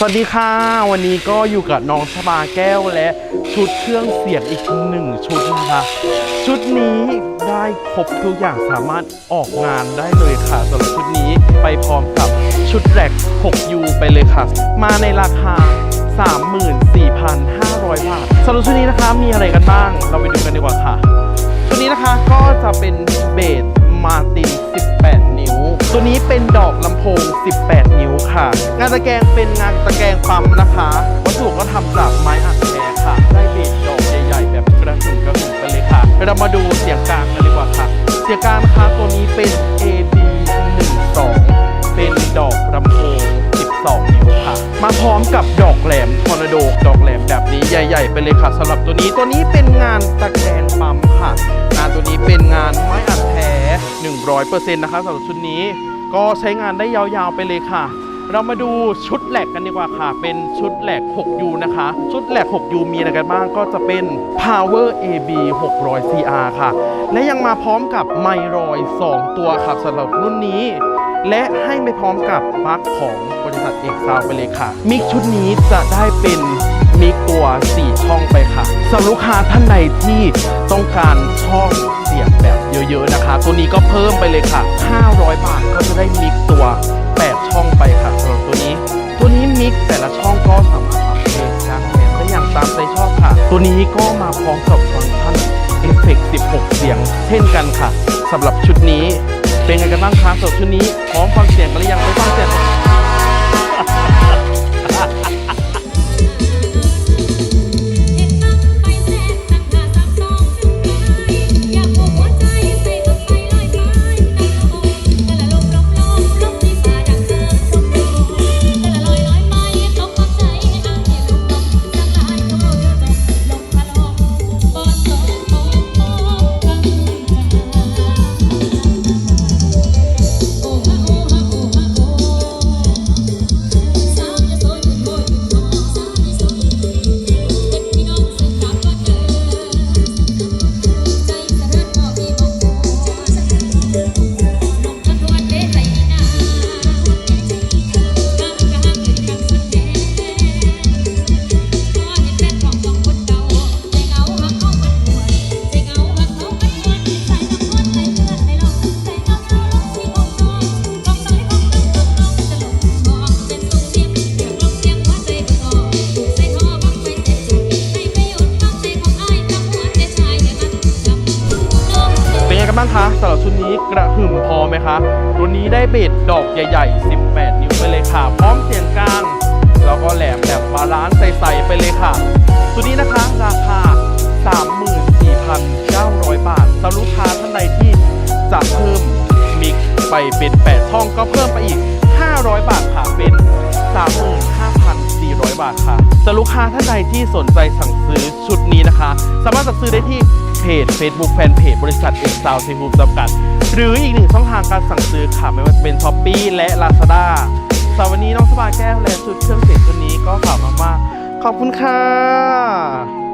สวัสดีค่ะ วันนี้ก็อยู่กับน้องชบาแก้วและชุดเครื่องเสียงอีกหนึ่งชุดนะคะ ชุดนี้ได้ครบทุกอย่างสามารถออกงานได้เลยค่ะสำหรับชุดนี้ไปพร้อมกับชุดแรก 6U ไปเลยค่ะ มาในราคา 34,500 บาทสำหรับชุดนี้นะคะมีอะไรกันบ้าง เราไปดูกันดีกว่าค่ะตัวนี้นะคะก็จะเป็นเบสมาติน 18 ตัวนี้เป็นดอกลำโพง 18 นิ้วค่ะ งานตะแกรงเป็นงานตะแกรงปั๊มนะคะ วัสดุก็ทำจากไม้อัดแท้ค่ะ ได้เบสดอกใหญ่ๆ แบบกระหึ่มกระหึ่มไปเลยค่ะ เรามาดูเสียงกลางกันดีกว่าค่ะ เสียงกลางนะคะตัวนี้เป็น AB 12เป็นดอกลำโพง 12 นิ้วค่ะ มาพร้อมกับดอกแหลมทอร์นาโดดอกแหลมแบบนี้ใหญ่ๆ ไปเลยค่ะสำหรับตัวนี้ตัวนี้เป็นงานตะแกรงปั๊มค่ะ งานตัวนี้เป็นงานไม้อัดแท้ 100%นะคะสำหรับชุดนี้ก็ใช้งานได้ยาวๆไปเลยค่ะ เรามาดูชุดแหลกกันดีกว่าค่ะ เป็นชุดแหลก 6U นะคะ ชุดแหลก 6U มีอะไรกันบ้างก็จะเป็น Power AB 600 CR ค่ะ และยังมาพร้อมกับไมรอย 2 ตัวครับสำหรับรุ่นนี้ และให้ไปพร้อมกับปลั๊กของบริษัทเอกซาวไปเลยค่ะ มิกชุดนี้จะได้เป็น มิกตัว 4 ช่องไปค่ะสำหรับลูกค้าท่านใดที่ต้องการช่องเสียงแบบเยอะๆนะคะ ตัวนี้ก็เพิ่มไปเลยค่ะ 500 บาทก็จะได้มิกตัว 8 ช่องไปค่ะสำหรับตัวนี้ ตัวนี้มิกแต่ละช่องก็สามารถปรับเพลงกางแขนได้อย่างตามใจชอบค่ะ ตัวนี้ก็มาพร้อมกับฟังก์ชันเอฟเฟกต์16 เสียง เช่นกันค่ะสำหรับชุดนี้เป็นไงกันบ้างคะสำหรับชุดนี้พร้อมฟังเสียงกันหรือยังไปฟังเสียง บ้างคะสำหรับชุดนี้กระหึ่มพอไหมคะตัวนี้ได้เบสดอกใหญ่ ๆ 18 นิ้วไปเลยค่ะ พร้อมเสียงกลาง แล้วก็แหลมแบบบาลานซ์ใสๆไปเลยค่ะตัวนี้นะคะราคา 34,900 บาทสำหรับลูกค้าท่านใดที่จะเพิ่มมิกไปเป็น 8 ช่องก็เพิ่มไปอีก 500 บาทค่ะเป็น 35,400 บาทค่ะสำหรับลูกค้าท่านใดที่สนใจสั่งซื้อชุดนี้นะคะ สามารถสั่งซื้อได้ที่ เพจ Facebook แฟนเพจบริษัทเอกซาวซีฟูจำกัด หรืออีกหนึ่งช่องทางการสั่งซื้อค่ะไม่ว่าจะเป็น s h อ p e e และ Lazada สำหรับวันนี้น้องสบายแก้วและชุดเครื่องเสียงตัวนี้ก็ฝากมากๆขอบคุณค่ะ